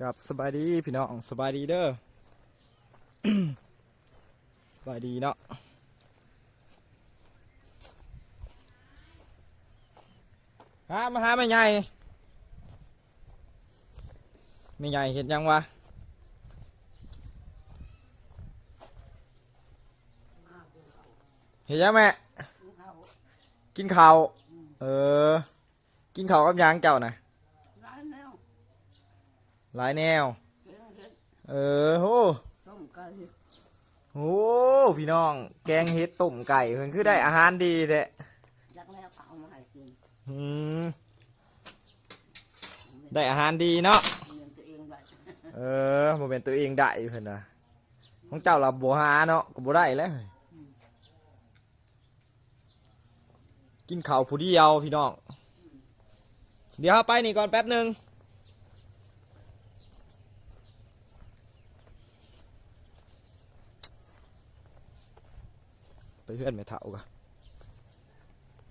กับสบายดีพี่น้องสบายดีเด้อสบายดีเนาะหามาหาไม่ใหญ่ไม่ใหญ่เห็นยังวะเห็นยังแม่กินข้าวเออ กินข้าวกับยังเจ้าน่ะร้านแล้ว หลายแนวเฮ็ดเฮ็ดเออโหต้มไก่โอ้พี่น้อง แกงเห็ดต้มไก่เพิ่นคือได้อาหารดีแท้ยักแล้วก็เอามาให้กินอืมได้อาหารดีเนาะ เลี้ยงตัวเองไว้เออบ่เป็นตัวเองได้เพิ่นน่ะของเจ้าล่ะบ่หาเนาะก็บ่ได้แล้ว กินข้าวผู้เดียวพี่น้อง เดี๋ยวเราไปนี่ก่อนแป๊บหนึง เฮือนแม่เฒ่าก่อน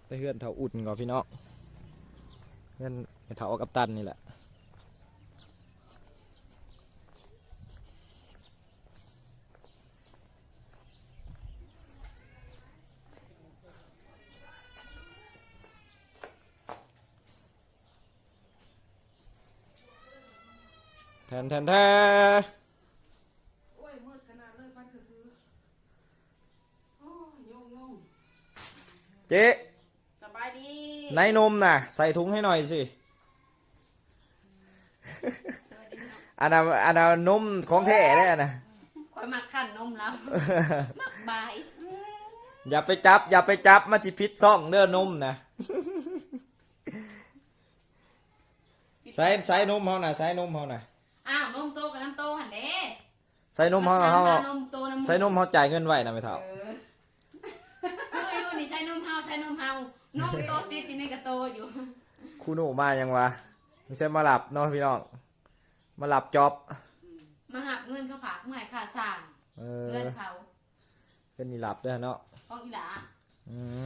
ไปเฮือนเฒ่าอุ่นก่อนพี่น้องเฮือนแม่เฒ่ากับตันนี่แหละแทนแทนแทน โอ้ยมืดขนาดเลยพันกระซื้อโอ้ยโยงโยง เจ๊สบายดีในนมน่ะ ใส่ถุงให้หน่อยสิสวัสดีเนาะอันนั้นอันนั้นนมของแท้ได้อันนะคอยมักขันนมแล้วมักบาย อย่าไปจับ อย่าไปจับมาจิพิษซ่องเด้อนมนะใส่ใส่นมเฮาน่ะใส่นมเฮาน่ะอ้าวนมโตกับน้ำโตหันเด้ใส่นมเฮาเฮาน้ำนมโตน้ำใส่นมเฮาจ่ายเงินไว้นะไม่เท่า เออเอออยู่นี่ใส่นมเฮาใส่นม เฮานมโตติดอยู่ในกระโตอยู่ครูหนูมายังวะไม่ใช่มาหลับเนาะพี่น้องมาหลับจ็อบมาหักเงินเขาผากมาให้ค่าสร้างเอเงิอนเขาเป็นนี่หลับเด้อเนาะของอีหลาอืม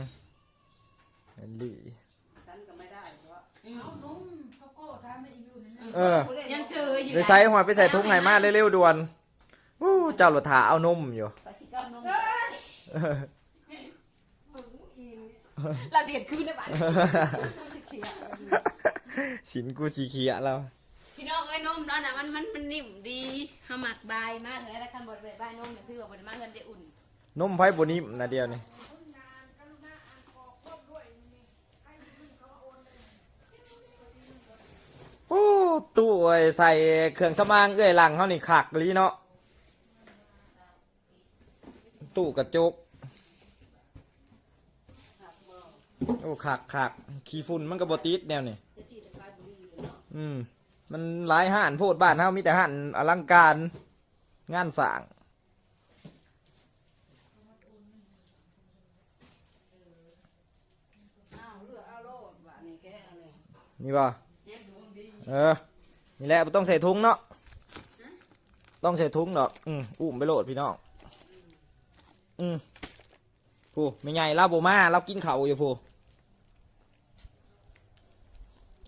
เห็นดีฉันก็ไม่ได้เพราะอืมเอานุ่มเขาก็ทานได้อีกอยู่นั่นนะเออยังเชยอยู่ไปใส่หัวไปใส่ถุงไหนมาเร็วๆด่วนอู้เจ้าหลดถาเอานมอยู่ไปสิกับนมมึงอีน เราสิเห็นคืนได้ปะมันจะเขียนสินกูสีเขียแล้วพี่น้องเอ้ยนมแล้วนะมันมันมันนิ่มดีเฮามักบายมากเลยแล้วคันบ่ได้บายนมเนี่ยคือว่าบ่ได้มาเงินได้อุ่นนมไผ่บนิ่มนะเดียวนี่โอ้ตู้ไอ้ใส่เครื่องสมางเอ้ยหลังเขานี่ขักลีเนาะตู้กระจก โอ้ขักขักขี้ฝุ่นมันก็บติดแนวนี่อืม มันหลายห่านโพดบ้านเฮามีแต่ห่านอลังการงานสร้างนี่แกอะไรนี่ป่ะเออ นี่แหละต้องใส่ถุงเนาะ ต้องใส่ถุงดอก อืมอุ้มไปโหลดพี่น้อง อืมผู้ไม่ไงเราบ่มาเรากินเข่าอยู่ผู้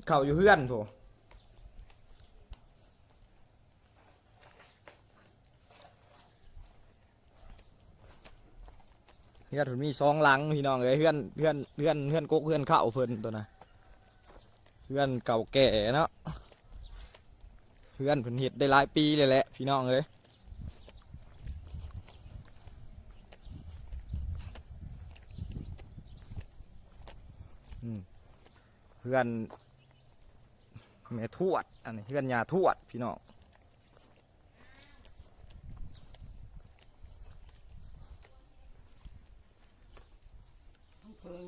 เข่าอยู่เพื่อนผู้เพื่อนผมมีสองหลังพี่น้องเอ้ยเพื่อนเพื่อนเพื่อนเพื่อนกกเพื่อนเข้าเพิ่อนตัวน่ะเพื่อนเก่าแก่เนาะเพื่อนเพิ่นเฮ็ดได้หลายปีเลยแหละพี่น้องเอ้ยเพื่อน แม่ทวด อันนี้เพื่อนยาทวดพี่น้องต้องเพิ่ง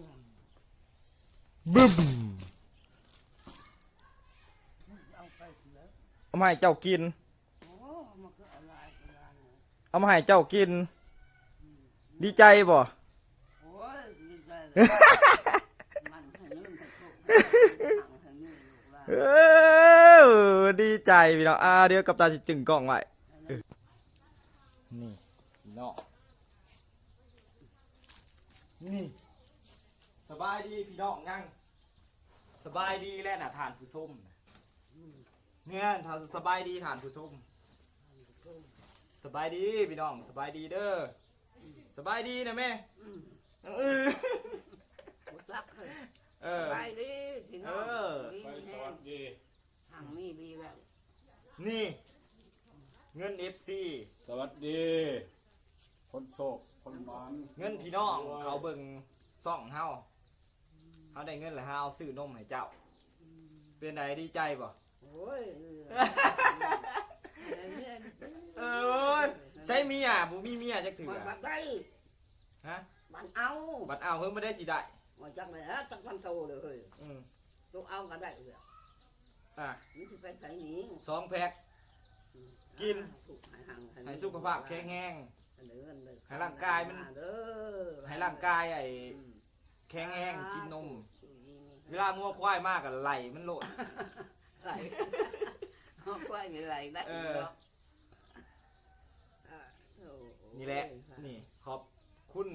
บึ้มเอาไปเสียเอามาให้เจ้ากินโอ้มันก็อะไรอะไรเนี่ยเอามาให้เจ้ากิน ดีใจบ่โอ้ยดีใจเลยมันให้เงินให้โชคให้เงินลูกหลาน เออดีใจพี่น้องอ่าเดี๋ยวกับตาสิจึงกล้องไว้เออนี่พี่น้องนี่สบายดีพี่น้องยังสบายดีแล้วนะทานผู้ส้มน่ะเนี่ยถ้าสบายดีฐานผู้ชมสบายดีพี่น้องสบายดีเด้อสบายดีนะแม่อืมเออ หมดรักเลย เออ ไปดิพี่น้องเออ ดีไปสแห้วังสดีทางนี้ดีแล้วนี่ เงิน FC สวัสดี คนโศกคนหวานเงินพี่น้องเขาเบิ่งซ่องเฮาเฮาได้เงินแล้วเฮาเอาซื้อนมให้เจ้า เป็นไดดีใจบ่ โอ้ยเออเนี่ยเอ้ยใช้เมียบ่มีเมียจักถือมันบัดได้ฮะมันเอาบัดเอาเพิ่นบ่ได้สิได้ มันจังเลยฮะจังพันโตเลยเฮ้ยอืมตัวเอาก็ได้เลยอะมันจะไปใส่หนีสองแพ็ค กินถูกหายห่างให้สุขภาพแข็งแรงเด้อเด้อให้ร่างกายมันเด้อให้ร่างกายไอ้อืมแข็งแรงกินนมอยู่ดีนี่เวลางัวควายมากก็ไหลมันโลดไหลเอาควายไม่ไหลได้เออหรอกอะโอ้โนี่แหละ นี่ขอบคุณ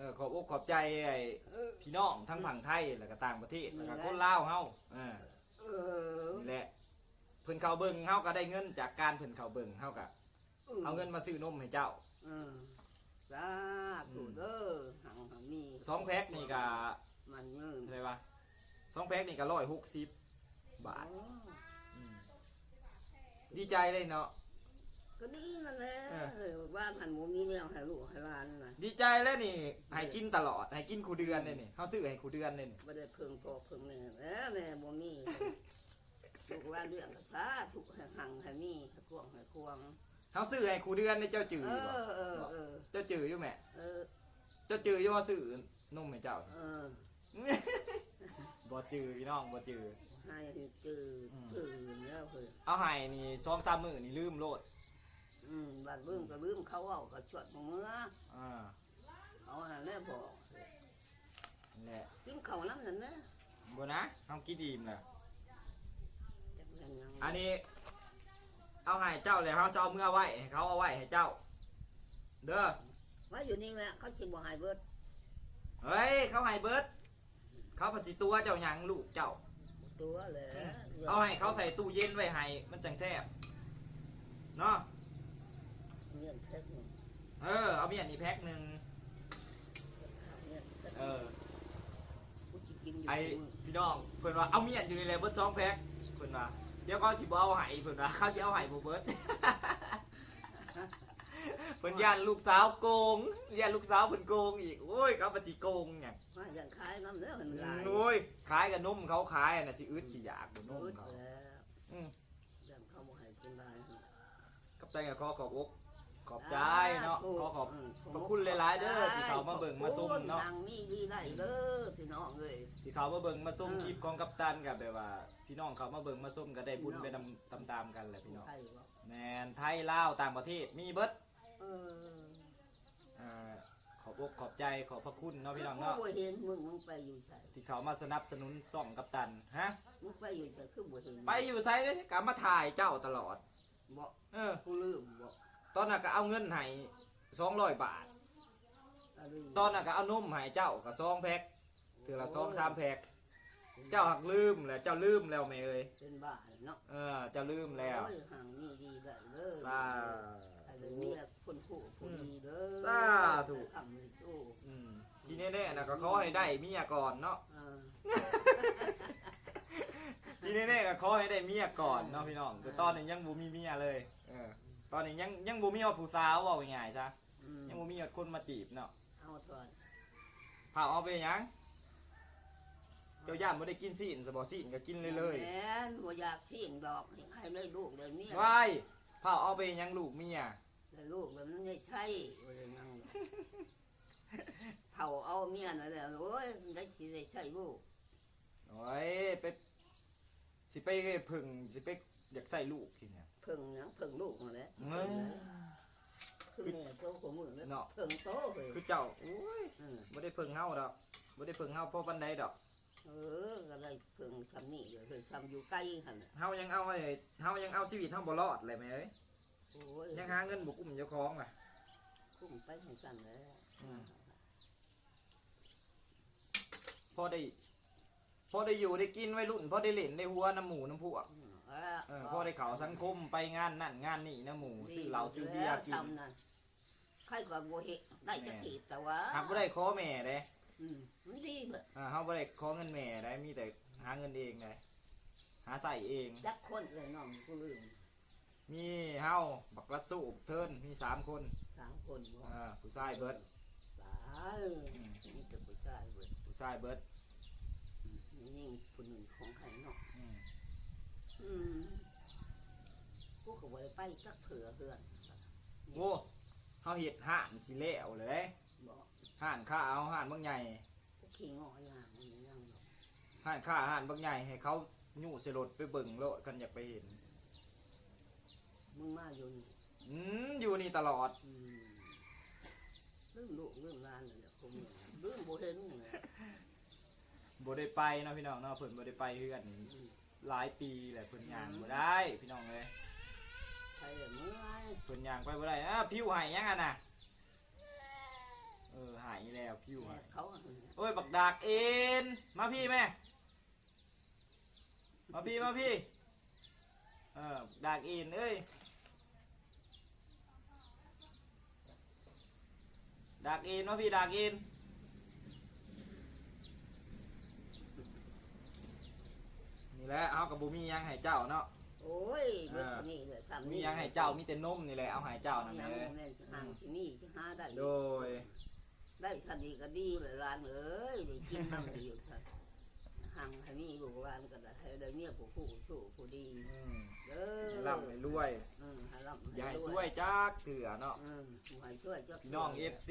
เออขอบอกขอบใจไอ้เออพี่น้องทั้งฝั่งไทยแล้วก็ต่างประเทศแล้วก็คนลาวเฮาอ่าเออนี่แหละเพิ่นเขาเบิ่งเฮาก็ได้เงินจากการเพิ่นเขาเบิ่งเฮาก็เอาเงินมาซื้อนมให้เจ้าเออสาธุเด้อหังหังมีสองแพ็คนี่ก็มันเงินอะไรวะสองแพ็คนี่ก็ร้อยหกสิบบาทอ๋ออืมดีใจเลยเนาะ ก็นี่นั่นแหละเออ เออบ้านหันหมูมีเรื่องให้ลูกให้หลานน่ะดีใจแล้วนี่ให้กินตลอดให้กินคูเดือนเลยนี่เฮาซื้อให้คูเดือนเลยนี่บ่ได้เพิ่งพ่อเพิ่งแม่แม่แม่บ่มีลูกหลานเรื่องก็สาธุให้หังให้มีให้ควงให้ควงเฮาซื้อให้คูเดือนนี่เจ้าจื้อเออยู่บ่อเออเออเจ้าจื้ออยู่แม่เออเจ้าจื้ออยู่ว่าซื้อนมให้เจ้า เออบ่จื้อพี่น้องบ่จื้อให้จืดจืดแล้วเพิ่นเอาให้นี่สองสามมื้อนี่ลืมโลด อืมบ้านเบิ่งก็ลืมเขาเอาก็ชวดของเมื่ออ่าเขาหันแล้วบอกนั่นแหละกินข้าวน้ำนั่นนะบ่นะเฮากินอิ่มแล้วจักแม่นยังอันนี้ เอาให้เจ้าเลยเขาจะเอาเมื่อไว้ให้เขาเอาไว้ให้เจ้า เด้อว่าอยู่นี่แหละเขาสิบ่ให้เบิดเฮ้ย เขาให้เบิด เขาปฏิตัวเจ้าหยังลูกเจ้า ตัวแหละเอาให้เขาใส่ตู้เย็นไว้ให้มันจังแซ่บเนาะ เงี้ยแค่นี้เออ เอาเมียนนี่แพ็คหนึ่งเงี้ยแค่เออ กูสิกินอยู่ไอพี่น้องเพิ่นว่าเอาเมียนอยู่ในเลยเบิดสองแพ็คเพิ่นว่าเดี๋ยวเขาสิบ่เอาให้เพิ่นว่าเขาสิเอาให้บ่เบิด เพิ่นย่านลูกสาวโกงย่านลูกสาวเพิ่นโกงอีกโอ้ยเขาปฏิโกงเนี่ยว่าอย่างขายน้ำเนื้อมันหลายโอ้ยขายกับนมเขาขายน่ะสิอึดสิอยากบ่นมอึดเขาแล้วอืม อย่างเขาบ่ให้กินได้ กับใจกับขอขอบอก ขอบใจเนาะขอขอบขอบคุณหลายๆเด้อที่เขามาเบิ่งมาซุ่มเนาะนางมีดีได้เด้อพี่น้องเอ้ยที่เขามาเบิ่งมาส้มเออคลิปของกัปตันกับแบบว่า พี่น้องเขามาเบิ่งมาส้มก็ได้บุญไปนำตามๆกันแหละพี่น้องไทยบ่แมนไทยลาวต่างประเทศมีเบิดเอออ่าขอบอกขอบใจขอบพระคุณเนาะพี่น้องเนาะกูบ่เห็นมึงมึงไปอยู่ไสที่เขามาสนับสนุนส่องกัปตันฮะมึงไปอยู่ไสคือบ่เห็นไปอยู่ไซเด้กามาถ่ายเจ้าตลอดบ่เออกูลืมบ่ ตอนนั้นก็เอาเงินให้สองร้อยบาทอะไรตอนนั้นก็เอานมให้เจ้าก็ซองแพ็คถือละซองสามแพ็คเจ้าหักลืมแหละเจ้าลืมแล้วไหมเอ้ยเป็นบ้าเนาะเออเจ้าลืมแล้วโอ้ยห่างมีดีได้เด้อสาอะไรธุเนี่ยคนผู้ผู้ดีเด้อสาธุทำให้สู้อืมที่แน่ๆนะก็ขอให้ได้เมียก่อนเนาะเออที่แน่ๆก็ขอให้ได้เมียก่อนเนาะพี่น้องแต่ตอนนี้ยังบ่มีเมียเลย เออ ตอนนี้ยังยังบ่มีว่าผู้สาวว่าง่ายๆจ้ะอืมยังบ่มีว่าคนมาจีบเนาะเอาถอนเผาเอาไปหยังเจ้าย่านบ่ได้กินซีนสบ่ซีนก็กินเลยเลยแม่นบ่อยากเสี่ยงดอกให้ได้ลูกได้เมียว้ายเผาเอาไปหยังลูกเมียได้ลูกแล้วมันไม่ใช่บ่ได้นั่งเผาเอาเมียนั่นแหละโอ้ยได้สิได้ใช่ลูกโอ้ยไปสิไปผึ่งสิไปอยากใส่ลูกทีเนี่ยเพิ่งหยังเพิ่งลูกนั่นแหละเอ้ยคือแม่โตของมึงเลยเนาะ เพิ่งโตเว้ยคือเจ้าโอ้ยเออบ่ได้เพิ่งเฮาดอกบ่ได้เพิ่งเฮาพอปานใดดอกเออก็ได้เพิ่งทำนี่เดี๋ยวเพิ่งทำอยู่ใกล้หั่นน่ะเฮายังเอาไอ้เฮายังเอาชีวิตเฮาบ่รอดเลยแม่เอ้ยโอ้ยยังหาเงินบ่กุ้มเจ้าของล่ะ คุ้มไปให้สั่นแล้วอืม พอได้พอได้อยู่ได้กินไว้รุ่นพอได้เล่นได้หัวน้ำหมูน้ำพวกอืม เอเออเออพอได้เขาสังคมไปงานนั่นงานนี่นะหมูซื้อเหล้าซื้อเบียร์กินทำนั่นใครก็บ่เห็นได้จะกีบแต่ว่าหากบ่ได้ขอแม่เด้อืมมันดีเบิดอ่าเฮาบ่ได้ขอเงินแม่ได้มีแต่หาเงินเองได้หาใส่เอง จักคนเลยน้องกูลืมมีเฮาบักรัดสูบเทินมีสามคนสามคนบ่อ่าผู้ชายเบิดตายนี่จะผู้ชายเบิดผู้ชายเบิดนี่ยิ่งคนหนึ่งของใครเนาะ อืมอืมกูก็บ่ได้ไปจักเถื่อเพื่อนโอ้เฮาเฮ็ดห้านสิแล้วเลยเด้บอกห้านข้าเอาห้านบางใหญ่กูขี้งออย่างนี้ยังดอกห้านข้าห้านบางใหญ่ให้เขายู่ใส่รถไปเบิ่งโลดกันอยากไปเห็น มึงมาอยู่นี่อืมอยู่นี่ตลอด อืมเรื่องลูกเรื่องหลานนี่แหละผมเนี่ยเรื่องบ่เห็นนี่แหละบ่ได้ไปเนาะพี่น้องเนาะเพิ่นบ่ได้ไปเฮือนอืม หลายปีแหละเพิ่นย่างบ่ได้ พี่น้องเอ้ยไปเลยเมื่อยเพิ่นย่างไปบ่ได้อะผิวหายยังอะน่ะเออหายแล้วผิวแม่หายเขาอะเนี่ยโอ้ยบักดากเอ็นมาพี่แม่มาพี่มาพี่เออดากเอ็นเอ้ยดากเอ็นมาพี่ดากเอ็น นี่แหละเอากับบุมีหยังให้เจ้าเนาะ โอ้ยเบิดคนนี่เลยสามมีหยังให้เจ้ามีแต่นมนี่แหละเอาให้เจ้านั่นยัแหงละ แม่นสิห่างสินี่สิหาได้โดย ได้คันดีก็ดีเลยร้านเอ้ยได้กินน้ำดีอยู่ซะห่างให้มีลูกร้านก็ได้ให้ได้เมียผู้ผู้สู้ผู้ดีอืมเด้อร่ำให้รวยอืมให้ร่ำอย่าให้รช่วยจักเถื่อเนาะ อืมให้ช่วยจัก พี่น้อง FC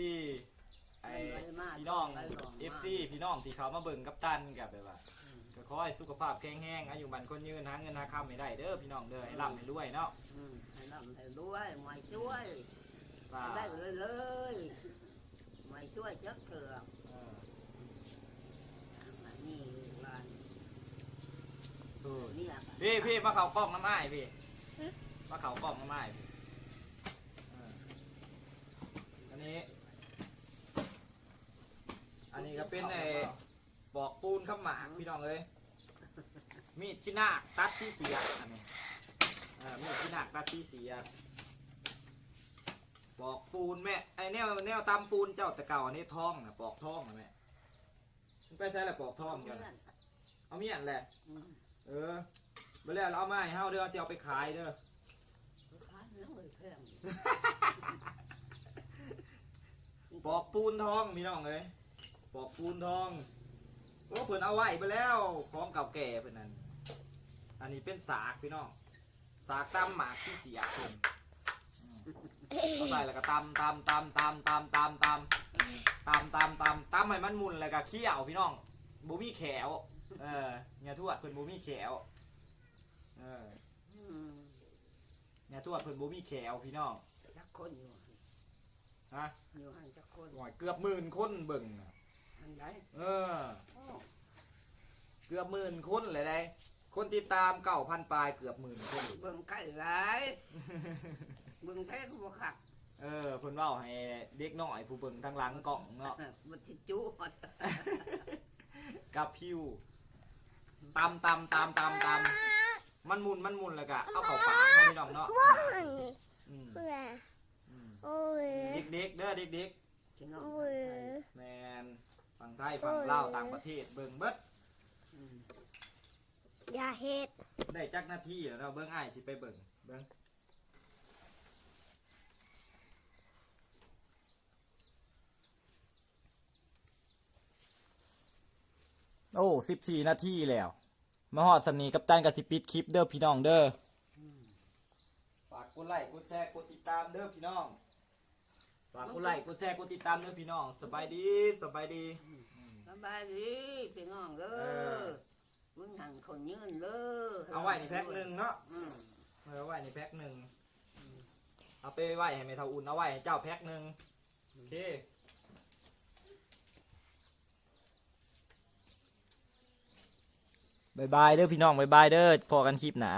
ไอ้ไปมาพี่น้องไปมา FC พี่น้องที่เขามาเบิ่งกับตันกับแบบว่าก็ ขอให้สุขภาพแข็งแรงอายุมันคนยืนหาเงินหาคำให้ได้เด้อพี่น้องเด้อให้ร่ำให้รวยเนาะอืมให้ร่ำให้รวยไม่ช่วยสาได้เลยเลยไม่ช่วยจักเถื่อเอออันนี้ร้านเออนี่อะพี่พี่มาเขากล้องน้ำอ้ายพี่มาเขากล้องน้ำอ้ายพี่เอออันนี้ อันนี้ก็เป็นไอ้ปอกปูนข้าวหมากพี่น้องเลยมี ดชินาคตัดที่เสียอันนี้เออมีดชินาคตัดที่เสียปอกปูนแม่ไอ้แนวแนวตำปูนเจ้าแต่เก่าอันนี้ท้องนะปอกท้องนะแม่มันไปใช้อะไรปอกท้องเจ้านะเอาเมียนแหละอืมเออไปแล้วเราเอามาให้เฮาเด้อจะเอาไปขายเด้อขายแล้วเลยแพงปอกปูนทองพี่น้องเลยปอกปูนทองโอ้เพิ่นเอาไว้ไปแล้วของเก่าแก่เพิ่นนั่น อันนี้เป็นสากพี่น้อง สากตำหมากที่เสียเพิ่นอืมเอาใส่แล้วก็ตำตำตำตำตำตำตำตำตำตำตำให้มันมุนแล้วก็เคี่ยวพี่น้องบูมี่แขวเออเนี่ยทวดเพิ่นบูมี่แขวเอออืมเนี่ยทวดเพิ่นบูมี่แขวพี่น้องจักคนอยู่ฮะอยู่หันจักคนหน่อยเกือบหมื่นคนเบิ่งน่ะอันใดเออโอ้เกือบหมื่นคนเลยได้ คนติดตามเก้าพันปลายเกือบหมื่นคนเบิ่งไก่หลายเบิ่งแพ้ก็บ่คักเออเพิ่นเว้าให้เด็กน้อยผู้เบิ่งทางหลังกล่องเนาะมันสิจุหมดกับพิวตำตำตำตำตำมันมุนมันมุนแล้วก็เอาเข้าปากเนาะพี่น้องเนาะอืมอืมเด็กๆเด้อเด็กพี่น้องๆแมนฝั่งไทยฝั่งลาวต่างประเทศเบิ่งเบิด อืมอย่าเฮ็ดได้จักหน้าที่แล้วเนาะเบิ่งอ้ายสิไปเบิ่งเบิ่งโอ้สิบสี่นาทีแล้ว มาหอดสำนีกับตันกับสิปิดคลิปเด้อพี่น้องเด้ออฝากกดไลค์กดแชร์กดติดตามเด้อพี่น้องฝากกดไลค์กดแชร์กดติดตามเด้อพี่น้องสบายดีสบายดี สบายดีพี่น้องเด้เออ อ มึงหันคนยืนเด้อเอาไว้ในแพ็คหนึ่งเนาะอืมเอาไว้ในแพ็คหนึ่งเอาไปไว้ให้เมทาอุ่นเอาไว้ให้เจ้าแพ็คหนึ่งโอเคบายบายเด้อพี่น้องบายบายเด้อพอกันคลิปหนา